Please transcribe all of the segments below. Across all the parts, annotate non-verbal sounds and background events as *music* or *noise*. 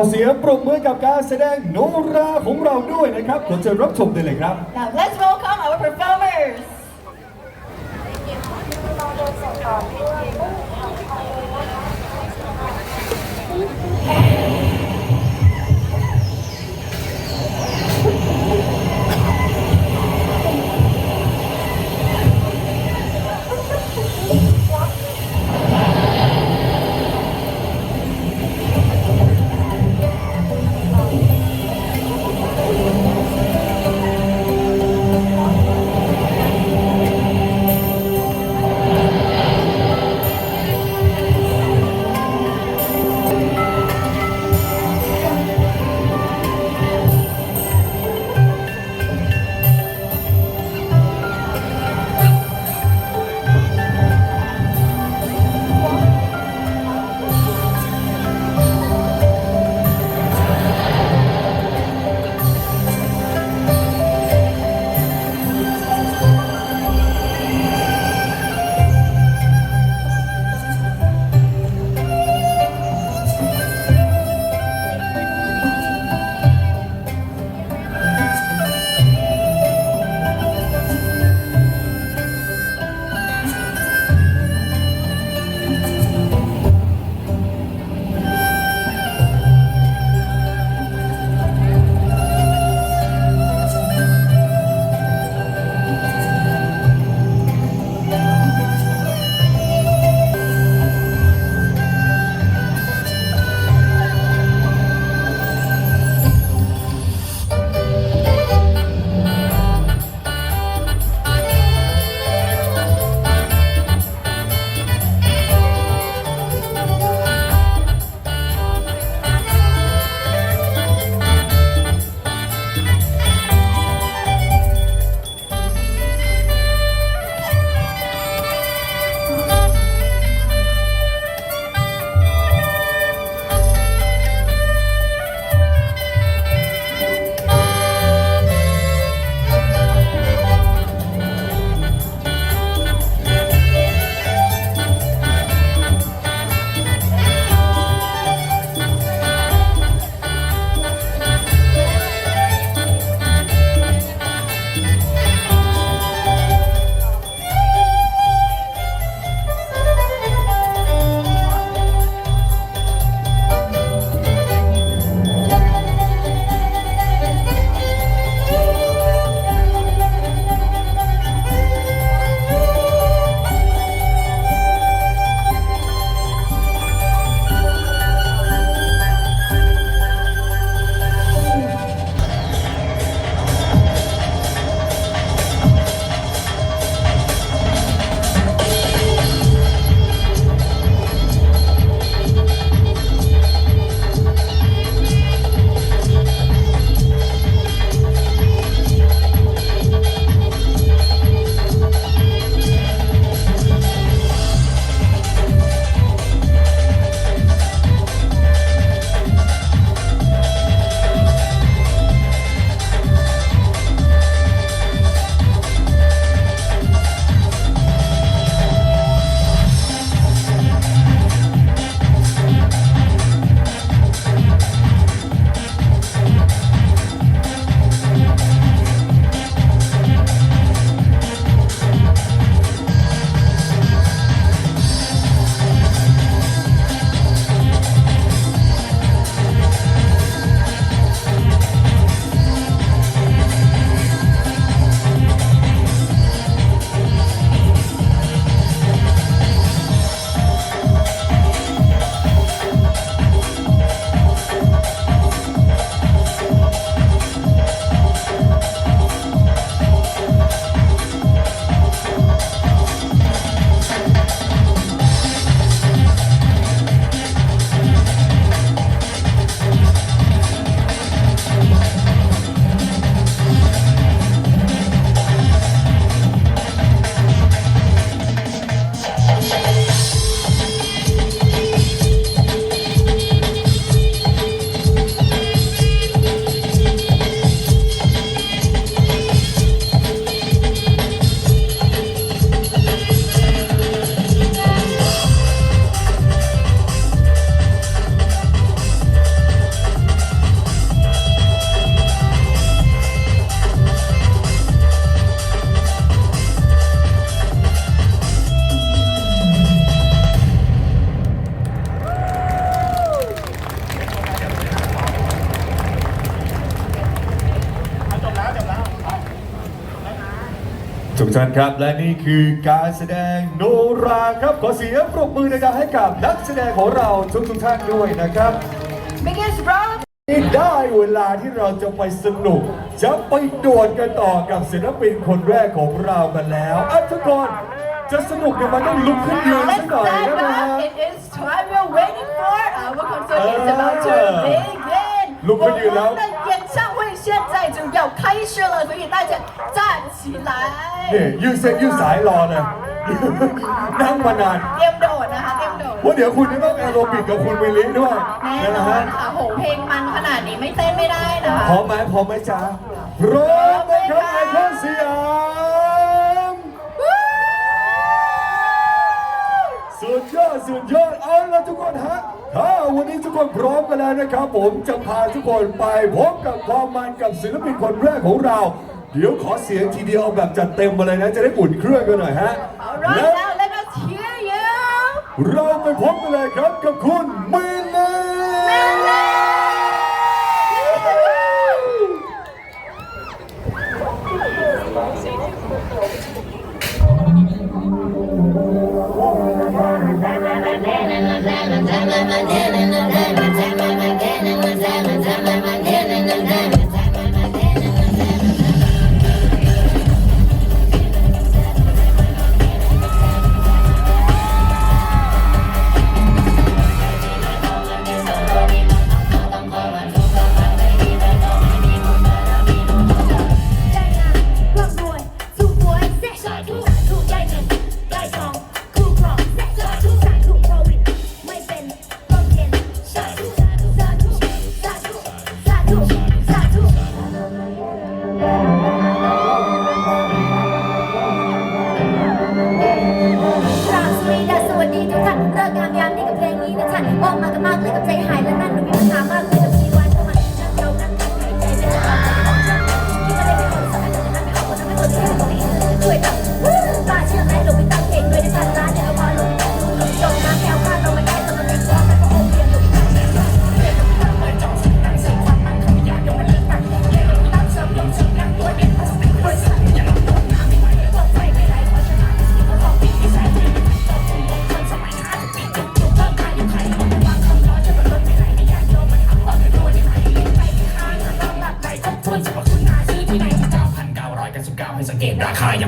ขอเสียงปรบมือกับการแสดงโนราของเราด้วยนะครับขอเชิญรับชมได้เลยครับ Now let's welcome our performers. ข ท่านครับและนี่คือการแสดงโนราครับขอเสียงปรบมือดังให้กับนักแสดงของเราทุกทุกท่านด้วยนะครับ Biggest rock นี่ได้เวลาที่เราจะไปสนุก จะไปดวลกันต่อกับศิลปินคนแรกของเรากันแล้วทุกคนจะสนุกเนี่ยมันต้องลุกขึ้นยืนสักหน่อยนะครับลุกขึ้นยืนแล้ว 在就要开始了，所以大家站起来。 นี่ยืดเส้นยืดสายรอเลย นั่งมานาน เตรียมโดดนะคะเตรียมโดด ว่าเดี๋ยวคุณจะต้องแอโรบิกกับคุณวิลลิด้วย แน่น นะ อ ฮะ นค่ะโหเพลงมันขนาดนี้ไม่เต้นไม่ได้นะคะ พร้อมไหมพร้อมไหมจ๊ะพร้อมไหมครับไอคอนสยามสุดยอดสุดยอดเอาละทุกคนฮะ ถ้าวันนี้ทุกคนพร้อมกันแล้วนะครับ ผมจะพาทุกคนไปพบกับความมันกับศิลปินคนแรกของเรา เดี๋ยวขอเสียงทีเดียวแบบจัดเต็มมาเลยนะ จะได้อุ่นเครื่องกันหน่อยฮะ Alright และ now let us hear you เราไปพบกันเลยครับกับคุณมิ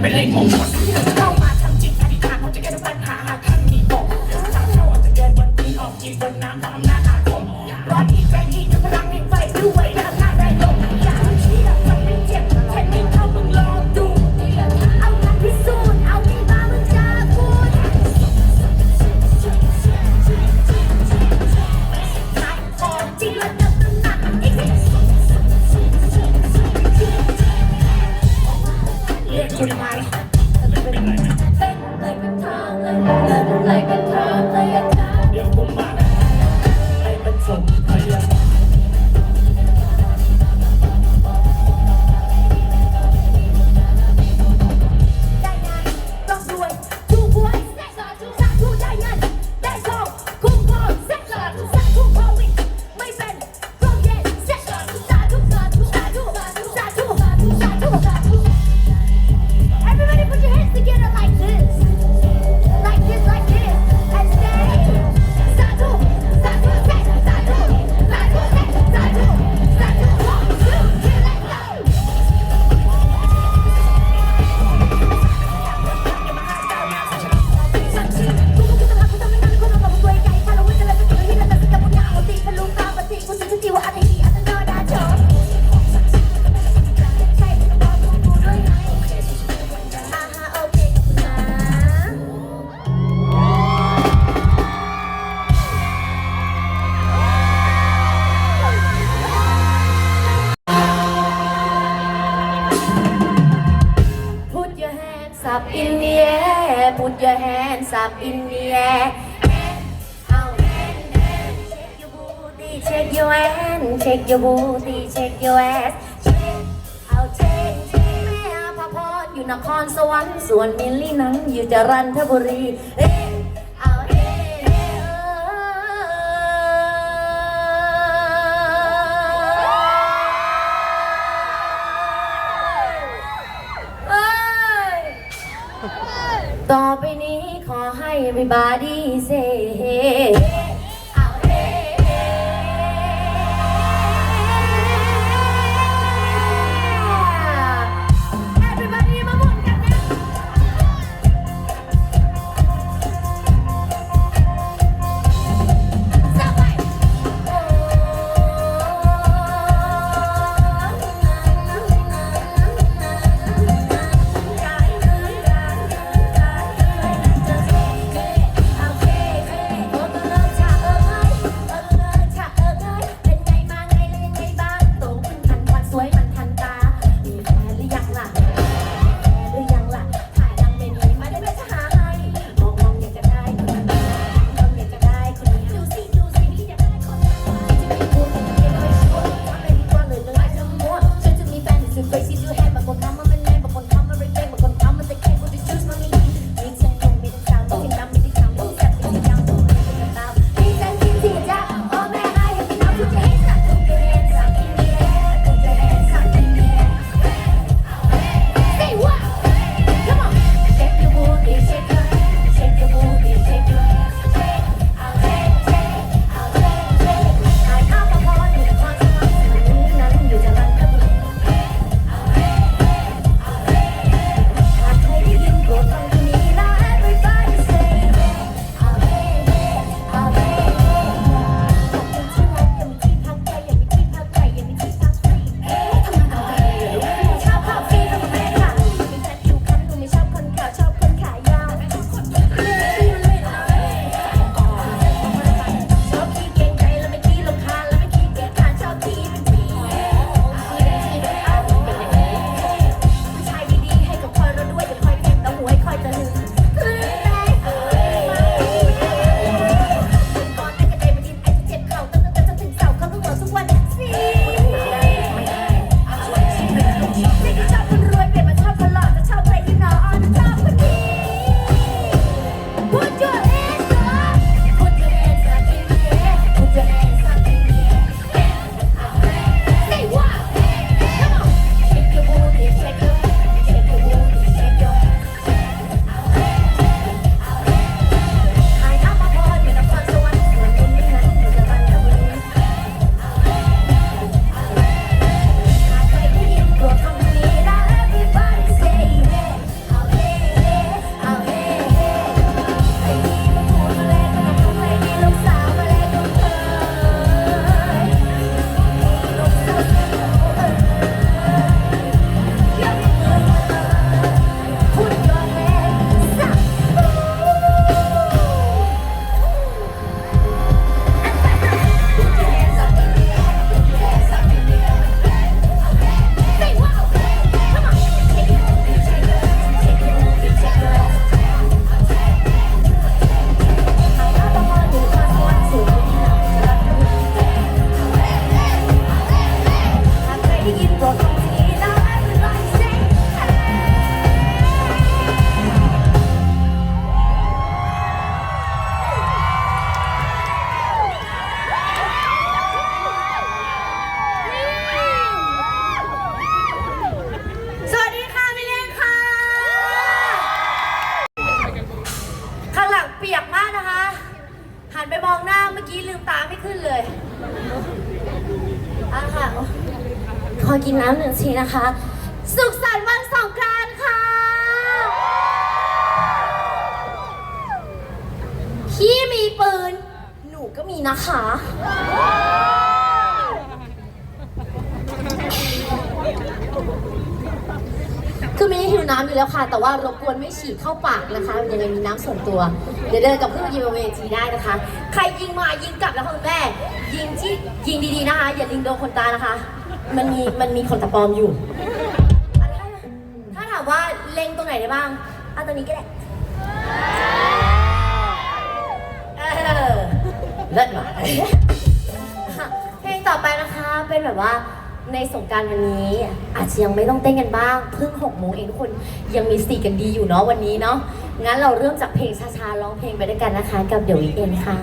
เป็นเลขมงคล เดี๋ยวผมมาให้มันสม shake your booty, shake your ass. Shake, I'll take, take แม่อาภพรอยู่นครสวรรค์ ส่วนมิลลี่นั้นอยู่จรัญบุรีเอ๊ะเอาเอ๊ะเอต่อไปนี้ขอให้ everybody say hey มีนะคะ คือไม่ได้หิวน้ำอยู่แล้วค่ะ แต่ว่ารบกวนไม่ฉีดเข้าปากนะคะยังไงมีน้ำส่วนตัว เดี๋ยวเดินกับเพื่อนยิงบนเวทีได้นะคะ ใครยิงมายิงกลับแล้วคุณแม่ยิงที่ยิงดีๆนะคะ อย่ายิงโดนคนตานะคะ มันมีมันมีคนตะปอมอยู่ถ้าถามว่าเล็งตรงไหนได้บ้างเอาตรงนี้ก็ได้ เลิศว่ะเพลงต่อไปนะคะเป็นแบบว่าในสงการวันนี้ อาจจะยังไม่ต้องเต้นกันบ้างเพิ่งหกโมงเองทุกคนยังมีสีกันดีอยู่เนาะวันนี้เนาะงั้นเราเริ่มจากเพลงช้าๆร้องเพลงไปด้วยกันนะคะ กับเดี๋ยวอีเอ็นค่ะ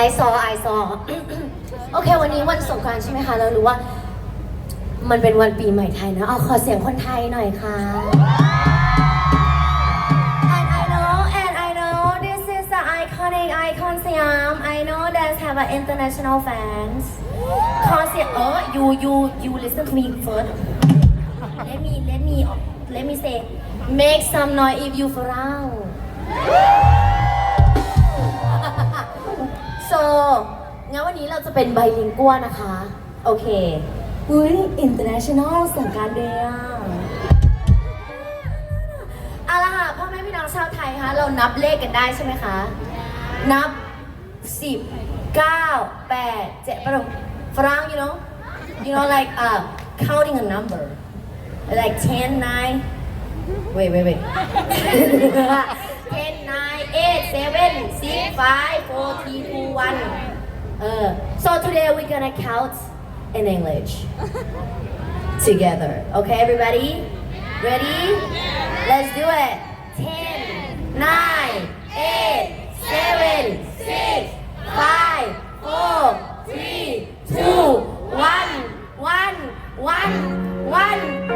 ไอซอไอซอโอเค วันนี้วันสงกรานต์ใช่ไหมคะ เรารู้ว่า มันเป็นวันปีใหม่ไทยนะเอาขอเสียงคนไทยหน่อยค่ะ And I know and I know this is the iconic icon Siam I know that have an international fans ขอเสียงเออ you you you listen to me first let me let me let me say make some noise if you frown from so งั้นวันนี้เราจะเป็นไบลิงกัวนะคะ โอเคอุ้ย international สังการเดียเอาละค่ะพ่อแม่พี่น้องชาวไทยคะเรานับเลขกันได้ใช่ไหมคะ นับ10 9 8 7ประดมฝรั่ง you know you know like uh counting a number like 10 9 wait wait wait eight, seven, six, five, four, three, two, one. Uh, so today we're gonna count in English *laughs* together. Okay, everybody? Ready? Let's do it. Ten, nine, eight, seven, six, five, four, three, two, one, one, one, one.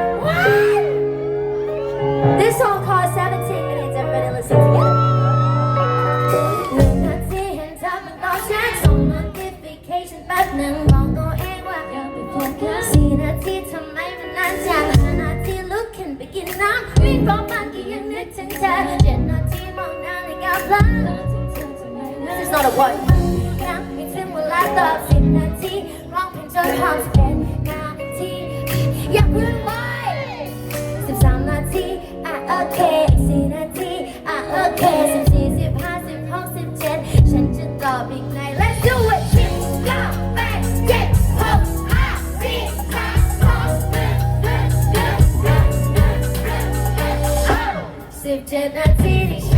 กขึ้นไปกินน้ำวิ่งเพราะบางทียังนึกถึงเธอเจ็ดนาทีมองหน้าในกาพลา This is not a word นับไม่ถึงเวลาตอบสิบนาทีร้องเพลงจนพร้อมสิบ Siedem, zehn, ich